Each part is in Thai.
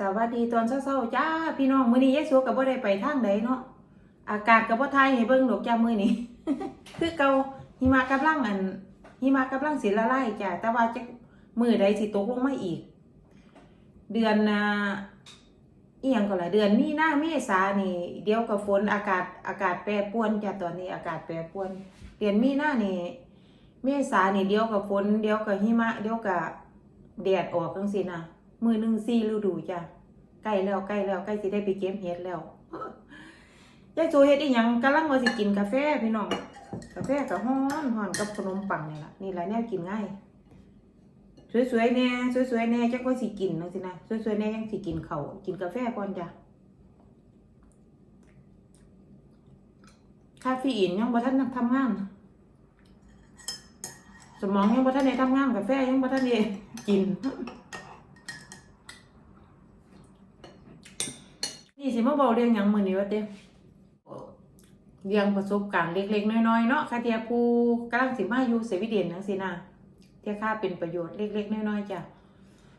สวัสดีตอนเช้าๆจ้าพี่น้องมื้อนี้ยายสัวก็บ่ได้ไปทางใดเนาะอากาศก็บ่ทายให้เบิ่งดอกจ้ามื้อนี้คือเก่าหิมะกำลังอันหิมะกำลังสิละลายจ้าแต่ว่าจักมื้อใดสิตกลงมาอีก เดือนน่ะอีหยังก็ล่ะเดือนมีนาเมษานี่ เดี๋ยวก็ฝนอากาศอากาศแปรปรวนจ้าตอนนี้อากาศแปรปรวน เดือนมีนานี่เมษานี่เดี๋ยวก็ฝนเดี๋ยวก็หิมะเดี๋ยวก็แดดออกจังซี่นะ มือหนึ่งสี่ฤดูจ้ะใกล้แล้วใกล้แล้วใกล้สิได้ไปเก็บเห็ดแล้วยายโจเฮ็ดอีหยังกำลังว่าสิกินกาแฟพี่น้องกาแฟก็ฮ้อนฮ้อนกับขนมปังนี่ล่ะนี่ล่ะแนวกินง่ายสวยๆแน่สวยๆแน่จักว่าสิกินจังซี่นะสวยๆแน่ยังสิกินเขากินกาแฟก่อนจ้ะคาเฟอีนยังบ่ทันทำงานสมองยังบ่ทันได้ทำงานกาแฟยังบ่ทันได้กิน นี่สิมาบอกเรื่องยังมือนี้ว่าเด้เรื่องประสบการณ์เล็กๆ น้อยๆ เนาะคาเทียผู้กำลังสิมาอยู่สวีเดนจังซี่นะเทียค่าเป็นประโยชน์เล็กๆ น้อยๆจ้ะ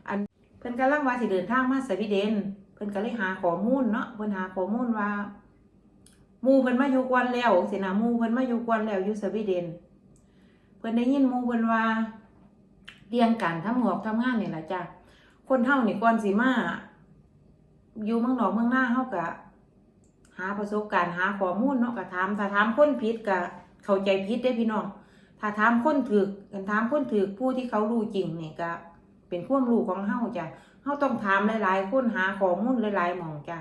อันเพิ่นกำลังว่าสิเดินทางมาสวีเดน เพิ่นก็เลยหาข้อมูลเนาะเพิ่นหาข้อมูลว่ามูเพิ่นมาอยู่กวนแล้วสินะมูเพิ่นมาอยู่กวนแล้วอยู่สวีเดน เพิ่นได้ยินมูเพิ่นว่าเรียงการทำงอกทำงานนี่ล่ะจ้ะคนเฮานี่ก่อนสิมา อยู่เมืองนอกเมืองหน้าเฮาก็หาประสบการณ์หาข้อมูลเนาะก็ถามถ้าถามคนผิดก็เข้าใจผิดได้พี่น้อง ถ้าถามคนถูกกันถามคนถูกผู้ที่เขารู้จริงนี่ก็เป็นความรู้ของเฮาจ้ะเฮาต้องถามหลายๆคนหาข้อมูลหลายๆหมองจ้ะ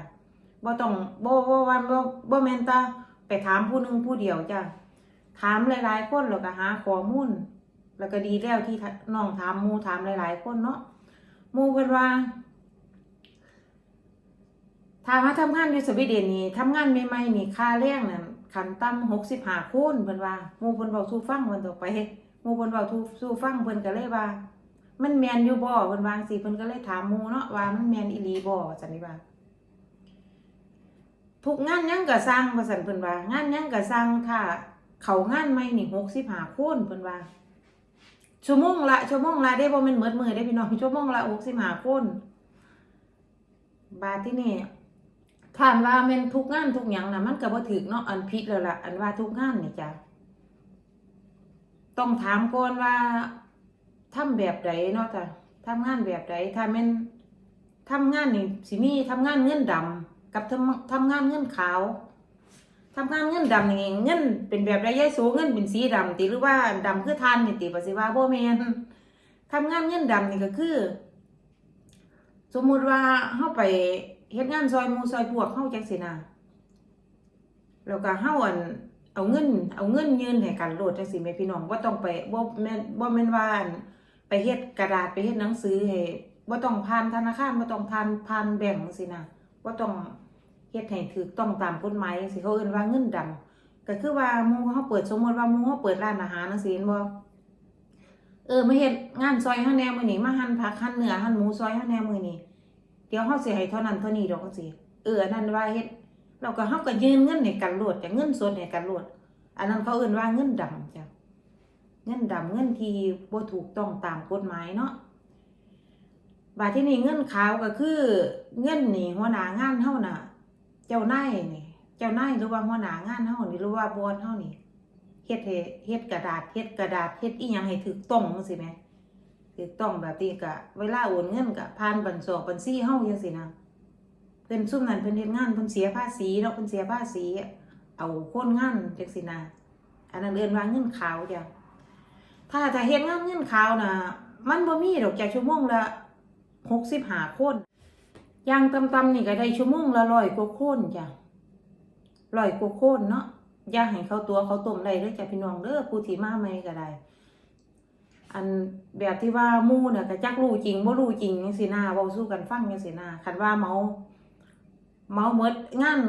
บ่ต้องบ่บ่ว่าบ่บ่แม่นตาไปถามผู้หนึงผู้เดียวจ้ะถามหลายๆคนแล้วก็หาข้อมูลแล้วก็ดีแล้วที่น้องถามมูถามหลายๆคนเนาะมูเพิ่นว่า ถ้ามาทำงานอยู่สวีเดนนี่ทำงานใหม่ๆนี่ค่าแรงนั่นขันต่ำหกสิบห้าคูณเพิ่นว่าหมูเพิ่นเว้าสู่ฟังเพิ่นต่อไปหมูเพิ่นเว้าสู่สู่ฟังเพิ่นก็เลยว่า มันแมนอยู่บ่เพิ่นวางสิเพิ่นก็เลยถามหมูเนาะว่ามันแมนอีหลีบ่จังนี้ว่าทุกงานยังก็สร้างว่าซั่นเพิ่นว่างานยังก็สร้างถ้าเขางานใหม่นี่หกสิบห้าคนเพิ่นว่าชั่วโมงละชั่วโมงละได้บ่แม่นหมดมือได้พี่น้องชั่วโมงละหกสิบห้าคนบาดที่นี่ ถามว่าแม่นทุกงานทุกหยังนะมันก็บ่ถึกเนาะอันผิดแล้วล่ะอันว่าทุกงานนี่จ้ะต้องถามก่อนว่าทำแบบใดเนาะจ้ะทำงานแบบใดถ้าแม่นทำงานนี่สิมีทำงานเงินดำกับทำทำงานเงินขาวทำงานเงินดำนี่เงินเป็นแบบระยะสูงเงินเป็นสีดำติหรือว่าดำคือทานนี่ติปะสิว่าบ่แม่นทำงานเงินดำนี่ก็คือ สมมุติว่าเฮาไป เฮ็ดงานซอยมูซอยพวกเฮาจังซี่นะแล้วก็เฮาอันเอาเงิน เอาเงินยืนให้กันโลดจังซี่แม่พี่น้องบ่ต้องไปบ่แม่นบ่แม่นว่านไปเฮ็ดกระดาษไปเฮ็ดหนังสือให้บ่ต้องผ่านธนาคารบ่ต้องผ่านผ่านแบงก์จังซี่นะบ่ต้องเฮ็ดให้ถูกต้องตามกฎหมายสิเขาเอิ้นว่าเงินดำก็คือว่าหมู่เฮาเปิดสมมุติว่าหมู่เฮาเปิดร้านอาหารจังซี่เห็นบ่เออมาเฮ็ดงานซอยเฮาแหน่มื้อนี้มาหั่นผักหั่นเนื้อหั่นหมูซอยเฮาแหน่มื้อนี้ เดี๋ยวเฮาสิให้เท่านั้นเท่านี้ดอกจังซี่เอออันนั้นว่าเฮ็ดแล้วก็เฮาก็ยืนเงินให้กันโลดจ้ะเงินสดให้กันโลดอันนั้นเขาเอิ้นว่าเงินดำจ้ะเงินดำเงินที่บ่ถูกต้องตามกฎหมายเนาะบาที่นี่เงินขาวก็คือ เงินนี่หัวหน้างานเฮาน่ะ เจ้านายนี่ เจ้านายหรือว่าหัวหน้างานเฮานี่หรือว่าบอสเฮานี่เฮ็ดเฮ็ดกระดาษเฮ็ดกระดาษเฮ็ดอีหยังให้ถูกต้องจังซี่แหม ถูกต้องแบบนี้ก็เวลาโอนเงินก็ผ่านบัญชีบัญชีเฮาจังซี่นะเพิ่นซุ่มนั้นเพิ่นเฮ็ดงานเพิ่นเสียภาษีเนาะเพิ่นเสียภาษี เอาคนงานจังซี่นะอันนั้นเรียนว่าเงินขาวจ้ะถ้าถ้าเฮ็ดงานเงินขาวน่ะมันบ่มีดอกจากชั่วโมงละ65คนอย่างต่ำๆนี่ก็ได้ชั่วโมงละร้อยกว่าคนจ้ะร้อยกว่าคนเนาะอย่าให้เขาตัวเขาต้มได้เด้อจ้ะพี่น้องเด้อผู้ที่มาใหม่ก็ได้ อันแบบที่ว่ามู่น่ะก็จักรู้จริงบ่รู้จริงจังซี่นะเว้าสู่กันฟังจังซี่นะคันว่าเมา เมาหมดงาน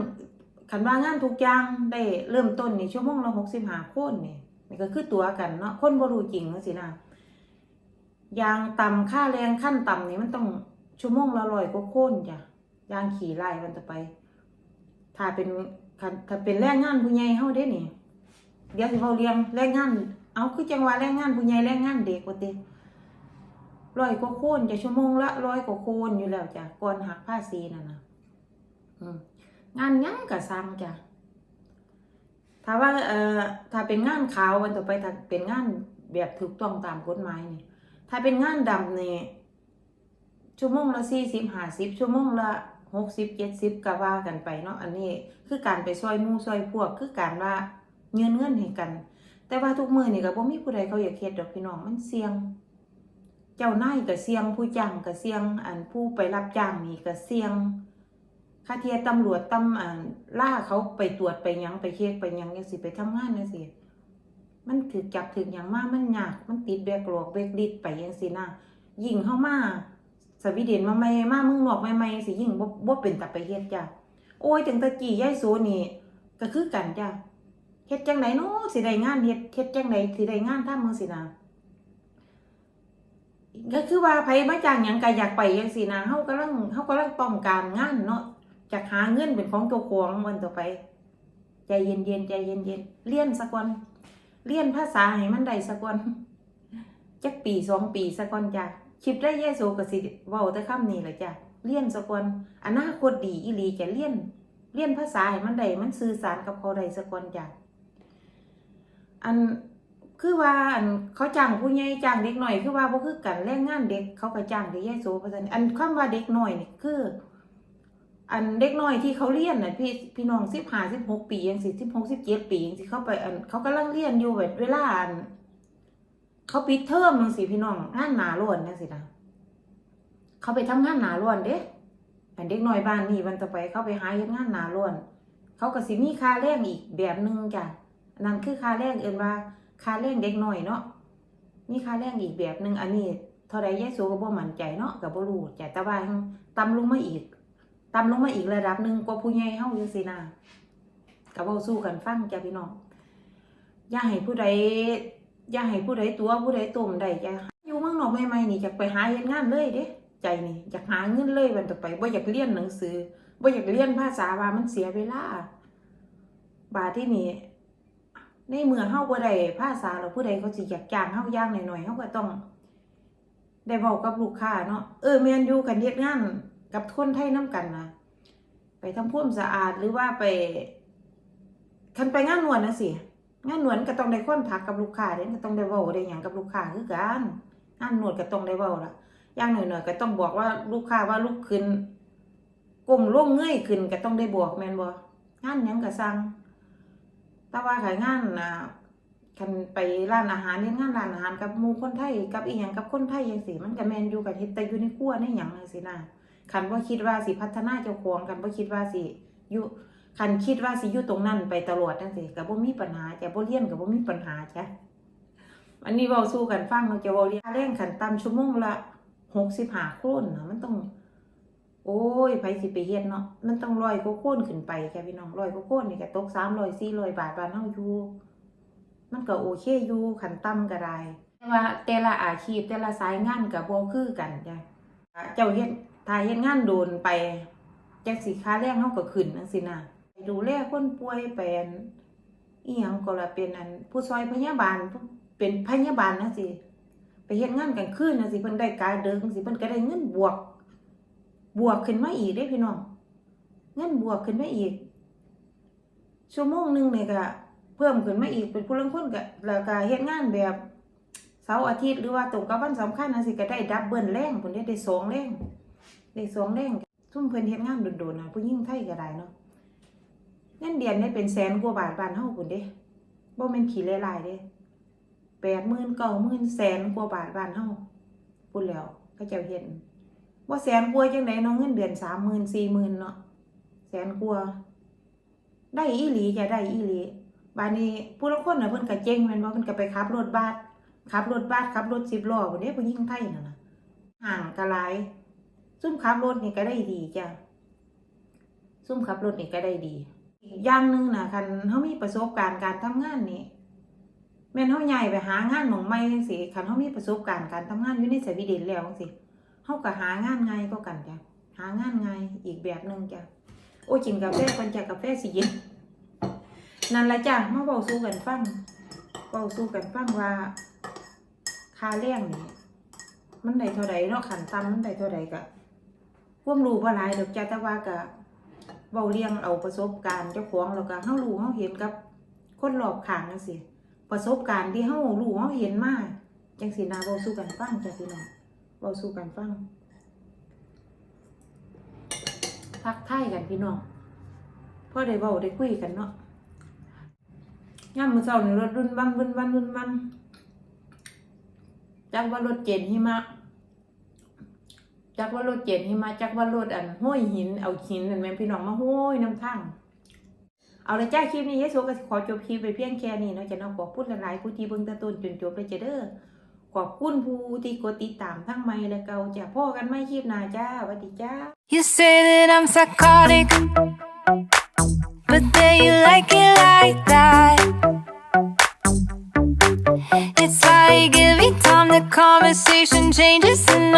คันว่างานทุกอย่างได้เริ่มต้นนี่ชั่วโมงละ65คนนี่นี่ก็คือตัวกันเนาะคนบ่รู้จริงจังซี่นะอย่างต่ำค่าแรงขั้นต่ำนี่มันต้องชั่วโมงละร้อยกว่าคนจ้ะย่างขี่ไล่มันต่อไป ถ้าเป็นถ้าเป็นแรงงานผู้ใหญ่เฮาเด้นี่เดี๋ยวสิเว้าเรียงแรงงาน เอาคือจังหว่าแรงงานผู้ใหญ่แรงงานเด็กว่าติร้อยกว่าโคนจะชั่วโมงละร้อยกว่าโคนอยู่แล้วจ้ะก่อนหักภาษีนั่นนะงานยังกะสั่งจ้ะถ้าว่าเอ่อถ้าเป็นงานขาววันต่อไปถ้าเป็นงานแบบถูกต้องตามกฎหมายนี่ถ้าเป็นงานดำเนี่ยชั่วโมงละสี่สิบห้าสิบชั่วโมงละหกสิบเจ็ดสิบก็ว่ากันไปเนาะอันนี้คือการไปซอยมู่ซอยพวกคือการว่าเงินเงินให้กัน แต่ว่าทุกมือนี่ก็บ่มีผู้ใดเขาอยากเฮ็ดดอกพี่น้องมันเสี่ยง เจ้านายก็เสี่ยงผู้จ้างก็เสี่ยง อันผู้ไปรับจ้างนี่ก็เสี่ยงค่าเทียตำรวจตำอ่าล่าเขาไปตรวจไปยังไปเช็คไปยังจังสิไปทำงานจังสิมันถือจับถือหยังมากมันยากมันติดแบกหลอกแบกดิดไปจังสินะยิ่งเข้ามาสวีเดนมาใหม่มามืองนอกใหม่ๆสิยิ่งบ่บ่เป็นตาไปเฮ็ดจ้ะโอ้ยจังตะกี้ยายโสนี่ก็คือกันจ้ะ เฮ็ดจังไดเนาะสิได้งานเฮ็ดเฮ็ดจังไดสิได้งานทำจังสินะก็คือว่าไผมาจ้างหยังก็อยากไปจังซี่นะเฮากำลังเฮากำลังต้องการงานเนาะอยากหาเงินเป็นของเจ้าของวันต่อไปใจเย็นๆใจเย็นๆเรียนสักวันเรียนภาษาให้มันได้สักวันจักปีสองปีสักวันจ้ะคลิปได้เยซูก็สิเว้าแต่คำนี้แหละจ้ะเรียนสักวันอนาคตดีอีหลีจะเรียนเรียนภาษาให้มันได้มันสื่อสารกับเขาได้สักวันจ้ะ อันคือว่าอันเขาจ้างผู้ใหญ่จ้างเด็กหน่อย คือว่าบ่คือกันแรงงานเด็กเขาก็จ้างเด็กยายโสว่าซั่นอันคำว่าเด็กหน้อยนี่คือ อันเด็กน้อยที่เขาเรียนน่ะพี่พี่น้อง15 16ปีจังซี่16 17ปีจังซี่เข้าไปอันเขากำลังเรียนอยู่แบบเวลาอันเขาปิดเทอมจังซี่พี่น้องงานหนาร้วนจังซี่นะเขาไปทำงานหนาร้วนเด้อันเด็กน้อยบ้านนี้วันต่อไปเขาไปหาเฮ็ดงานหนาร้วน เขาก็สิมีค่าแรงอีกแบบหนึงจ้ะ นั่นคือค่าแรงเอิ้นว่าค่าแรงเด็กหน้อยเนาะมีค่าแรงอีกแบบหนึ่งอันนี้เท่าไรยายสูก็บ่มั่นใจเนาะก็บ่รู้จ้ะแต่ว่าต่ำลงมาอีกต่ำลงมาอีกระดับหนึ่งกว่าผู้ใหญ่เฮาอยู่สินะก็เว้าสู้กันฟังจ้ะพี่น้องอย่าให้ผู้ใดอย่าให้ผู้ใดตัวผู้ใดต้มได้จ้ะอยู่เมืองนอกใหม่ๆนี่อยากไปหาเฮ็ดงานเลยเด้ใจนี่อยากหาเงินเลยวันต่อไปบ่อยากเรียนหนังสือบ่อยากเรียนภาษาว่ามันเสียเวลาบาที่นี่ ในเมื่อเฮาบ่ได้ภาษาแล้วผู้ใดเขาสิอยากจ้างเฮาอย่างหน่อยๆเฮาก็ต้อง ได้เว้ากับลูกค้าเนาะเออแม่นอยู่กันเฮ็ดงานกับคนไทยนํกันนะไปทำความสะอาดหรือว่าไปคันไปงานนวดนะสิงานนวดก็ต้องได้คอนทักกับลูกค้าเด้ก็ต้องได้เว้าได้หยังกับลูกค้าคือกันงานนวดก็ต้องได้เว้าล่ะอย่างหน่อยๆก็ต้องบอกว่าลูกค้าว่าลุกขึ้นก้มลงเงยขึ้นก็ต้องได้บอกแม่นบ่งานหยังก็สั่ง แต่ว่าขายงานนะคันไปร้านอาหารเฮ็ดงานร้านอาหารกับหมูคนไทยกับอีหยังกับคนไทยจังซี่มันก็แมนอยู่กันเฮ็ดแต่อยู่ในครัวในหยังจังซี่นะคันบ่คิดว่าสิพัฒนาเจ้าของกันบ่คิดว่าสิอยู่คันคิดว่าสิอยู่ตรงนั้นไปตลอดจังซี่ก็บ่มีปัญหาจ้ะบ่เรียนก็บ่มีปัญหาจ้ะอันนี้เว้าสู้กันฟังเนาะจะเว้าเรียนแรงขันต่ำชั่วโมงละ65โครนนะมันต้อง โอ้ยไผสิไปเฮ็ดเนาะมันต้องร้อยกว่าโคนขึ้นไปจ้ะพี่น้องร้อยกว่าโคนนี่ก็ตก300 400บาทบานเฮาอยู่มันก็โอเคอยู่ขันต่ำก็ได้แต่ว่าแต่ละอาชีพแต่ละสายงานก็บ่คือกันจ้ะเจ้าเฮ็ดถ้าเฮ็ดงานโดนไปจักสิค่าแรงเฮาก็ขึ้นจังซี่นะดูแลคนป่วยเป็นอีหยังก็ละเป็นอันผู้ซอยพยาบาลเป็นพยาบาลจังซี่ไปเฮ็ดงานกลางคืนจังซี่เพิ่นได้กายเดิงจังซี่เพิ่นก็ได้เงินบวก บวกขึ้นมาอีกเด้พี่น้องเงินบวกขึ้นมาอีก ชั่วโมงหนึ่งนี่ก็เพิ่มขึ้นมาอีกเป็นผู้ลางคนก็แล้วก็เฮ็ดงานแบบเสาร์อาทิตย์หรือว่าตรงกับวันสำคัญจังซี่ก็ได้ดับเบิลแรงเพิ่นได้ได้สองแรงได้สองแรงซุ่มเพิ่นเฮ็ดงานโดนๆนะผู้หญิงไทยก็ได้เนาะเงินเดือนได้เป็นแสนกว่าบาทบ้านเฮาพุ่นเด้บ่แม่นขี้หลายๆเด้80,000 90,000แสนกว่าบาทบ้านเฮาพุ่นแล้วเขาเจ้า เฮ็ดบ่แสนกว่าจังไดเนาะเงินเดือน30,000 40,000เนาะแสนกว่าได้อีหลีจะได้อีหลีบานนี้ผู้ลางคนน่ะเพิ่นก็เจ๊งแม่นบ่เพิ่นก็ไปขับรถบัสขับรถบัสขับรถ10ล้อพุ่นเด้ผู้หญิงไทยนั่นน่ะห่างก็หลาย ซุ่มขับรถนี่ก็ได้ดีจ้ะซุ่มขับรถนี่ก็ได้ดีอีกอย่างหนึ่งนะคันเฮามีประสบการณ์การทำงานนี่แม่นเฮาย้ายไปหางานหม่องใหม่จังซี่คันเฮามีประสบการณ์การทำงานอยู่ในสวีเดนแล้วจังซี่ เฮาก็หางานไงกว่ากันจ้ะหางานไงอีกแบบหนึ่งจ้ะโอ้กินกาแฟก่อนจ้ะกาแฟสิเย็นนั่นละจ้ะมาเว้าสู้กันฟังเว้าสู้กันฟังว่าค่าแรงนี่มันได้เท่าใดเนาะขันต่ำมันได้เท่าใดก็ความรู้บ่หลายดอกจ้าแต่ว่าก็เว้าเรียงเอาประสบการณ์เจ้าของแล้วก็เฮารู้เฮาเห็นกับคนรอบข้างจังซี่ประสบการณ์ที่เฮารู้เฮาเห็นมาจังซี่นะเว้าสู่กันฟังจ้ะพี่น้อง เว้าสู่กันฟังทักทายกันพี่น้องพอได้เว้าได้คุยกันเนาะยามมื้อเช้านี่รถรุ่นวันรุ่นวันรุ่นวันจักว่ารถเจนหิมะจักว่ารถเจนหิมะจักว่ารถอันห้อยหินเอาหินนั่นแม่นพี่น้องมาห้อยน้ำทั้งเอาละจ้าคลิปนี้เยซูก็ขอจบคลิปไปเพียงแค่นี้เนาะจะน้องขอพูดหลายๆผู้ที่เบิ่งแตะต้นจนจบเลยจ้ะเด้อ ขอบคุณผู้ที่กดติดตามทั้งไม่และเก่าจะพ่อกันไม่คลิปหน้าจ้าสวัสดีจ้า You say that I'm psychotic, but then you like it like that. It's like every time the conversation changes, and